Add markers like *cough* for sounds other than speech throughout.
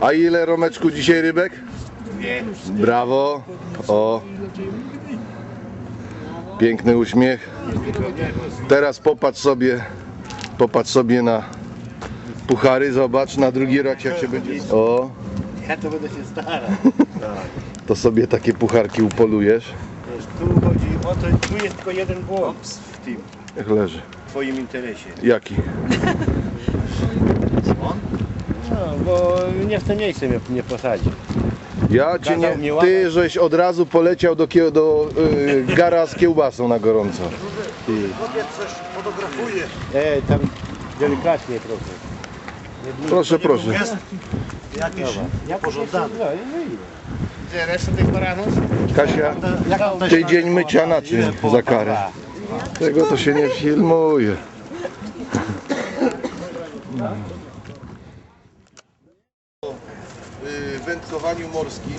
A ile Romeczku dzisiaj rybek? Nie. Brawo. O. Piękny uśmiech. Teraz popatrz sobie, popatrz sobie na puchary, zobacz na drugi rok jak się będzie. O, Ja to będę się starał. *laughs* to sobie takie pucharki upolujesz. Tu chodzi o to, tu jest tylko jeden błąd w tym Jak leży. twoim interesie. Jaki? *laughs* No, bo nie w to miejsce mnie nie posadzi. Ja cię Kazał nie. Ty żeś od razu poleciał do, kie- do y, gara z kiełbasą na gorąco. Ty. E, tam delikatnie trochę. Proszę, proszę. No, Gdzie reszta tych baranów? Kasia, tydzień mycia naczyń za karę. Tego to się nie filmuje. W wędkowaniu morskim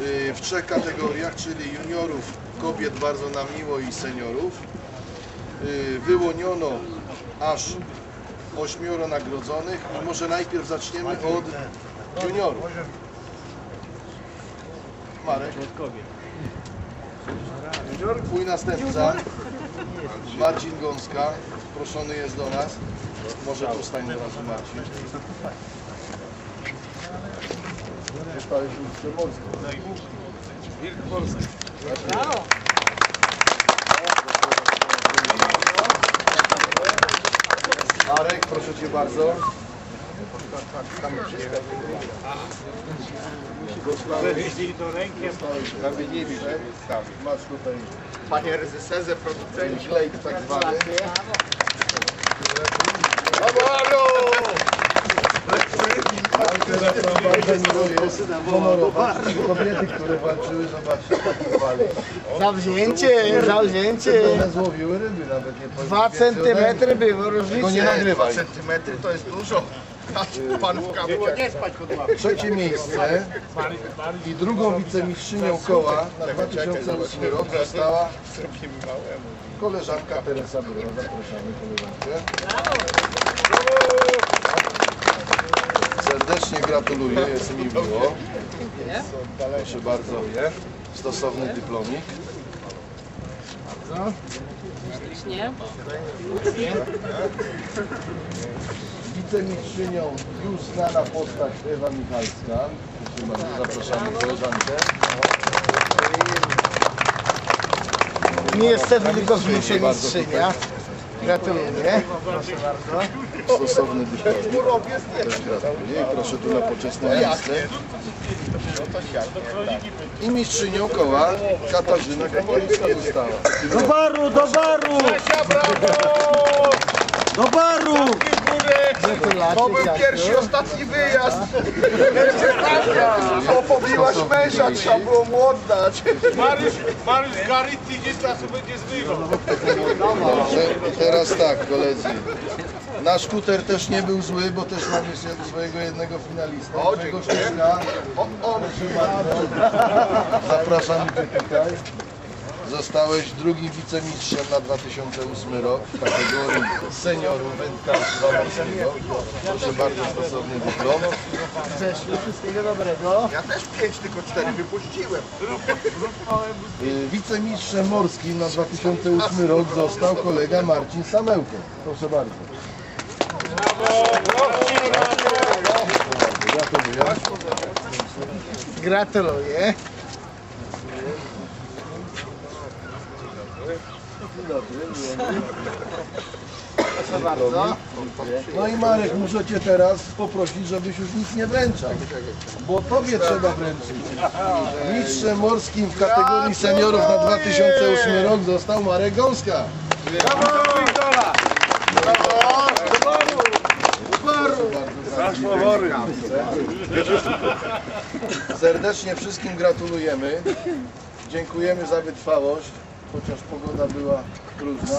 y, w trzech kategoriach, czyli juniorów, kobiet bardzo nam miło i seniorów. Y, Wyłoniono aż ośmioro nagrodzonych. A może najpierw zaczniemy od juniorów. Marek. Twój następca, Marcin Gąska, proszony jest do nas. Może tu stań od razu Marcin. Zostałeś mistrzem. Wilk Polski. Marek, proszę Cię bardzo. Masz tutaj Panie producenci. ślejk tak zwany. Teraz nam bardzo miło jest honorować kobiety, które walczyły, zobaczcie. Zawzięcie, zawzięcie. One złowiły ryby, nawet nie Dwa centymetry było Tylko nie różnicy. nagrywaj. centymetry to jest dużo. *laughs* Pan w kawu. nie spać pod łapą. Trzecie miejsce i drugą wicemistrzynią koła na 2008 rok została koleżanka Teresa Bro. Zapraszamy koleżankę. Serdecznie gratuluję, jest mi miło. Proszę bardzo, stosowny dyplomik. Nie? Wicemistrzynią już znana postać Ewa Michalska. Bardzo, zapraszamy koleżankę. Niestety tylko z mistrzynia. Gratuluję. Proszę bardzo. Stosowny dyplomik. Też gratuluję i proszę tu na poczesne miejsce. I mistrzynią koła Katarzyna Kapłańska została. Do baru, do baru! Do baru! To był pierwszy, ostatni wyjazd. Bo pobiłaś męża, trzeba było mu oddać. Mariusz, Mariusz Garyty gdzieś sobie będzie zmywał. Teraz tak, koledzy. Nasz skuter też nie był zły, bo też mam jeszcze swojego jednego finalistę. O, dziękuję. Szczęka. Proszę bardzo. Zapraszamy tutaj. Zostałeś drugim wicemistrzem na 2008 rok w kategorii seniorów wędkarstwa morskiego. Proszę bardzo, stosowny dyplom. Wszystkiego dobrego. Ja też pięć, tylko cztery wypuściłem. Y, Wicemistrzem morskim na 2008 rok został kolega Marcin Samełko. Proszę bardzo. Gratuluję. Gratuluję. Proszę bardzo. No i Marek, muszę Cię teraz poprosić, żebyś już nic nie wręczał, bo Tobie trzeba wręczyć. Mistrzem morskim w kategorii seniorów na 2008 rok został Marek Gąska. Serdecznie wszystkim gratulujemy. Dziękujemy za wytrwałość, chociaż pogoda była trudna.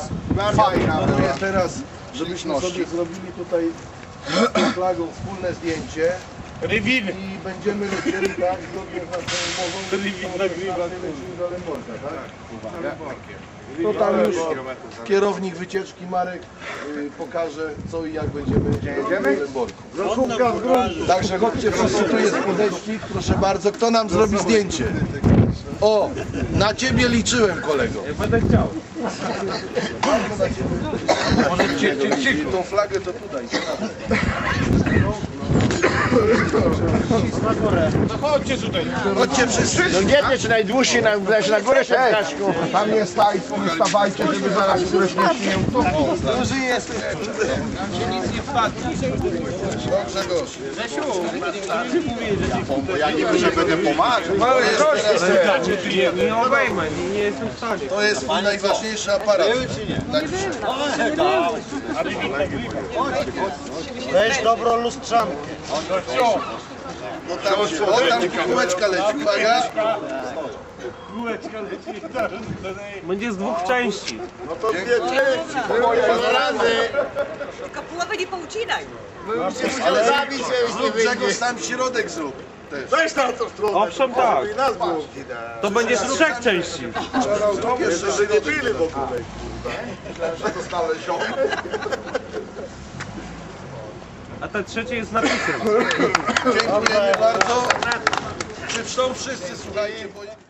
Fajna Proponuję teraz, żebyśmy sobie zrobili tutaj z tą flagą wspólne zdjęcie Rywin. i będziemy lecieli tak, zgodnie z naszą umową. Rywin nagrywa. Lemborka, tak? To tam już kierownik wycieczki Marek y, pokaże co i jak będziemy jedziemy? Także chodźcie wszyscy, tu jest podeścik, proszę bardzo. Kto nam zrobi zdjęcie? O, na ciebie liczyłem kolego. Ja będę chciał. Tą flagę to tutaj. No chodźcie tutaj. Chodźcie wszyscy. No nie wiesz, czy najdłuższy na, na górę, Ej, Staszku? tam nie staj, nie stawajcie, żeby zaraz któreś nie śnił. Duży jesteś. Dobrze, gość. Ja nie wiem, że będę pomagał. To jest, teraz, Nie obejmę, nie jestem w stanie. to jest najważniejszy aparat. Dzisiaj. Weź dobrą lustrzankę. No tam, się, o, tam kółeczka leci, uwaga. *laughs* Będzie z dwóch części. Tylko połowy nie poucinaj. Ale zrób Grzegorz sam środek zrób. Też. Owszem tak. To będzie z trzech części. Jeszcze środek. A te trzecie jest napisem. *laughs* Dziękujemy bardzo. Czy są wszyscy, słuchajcie, bo...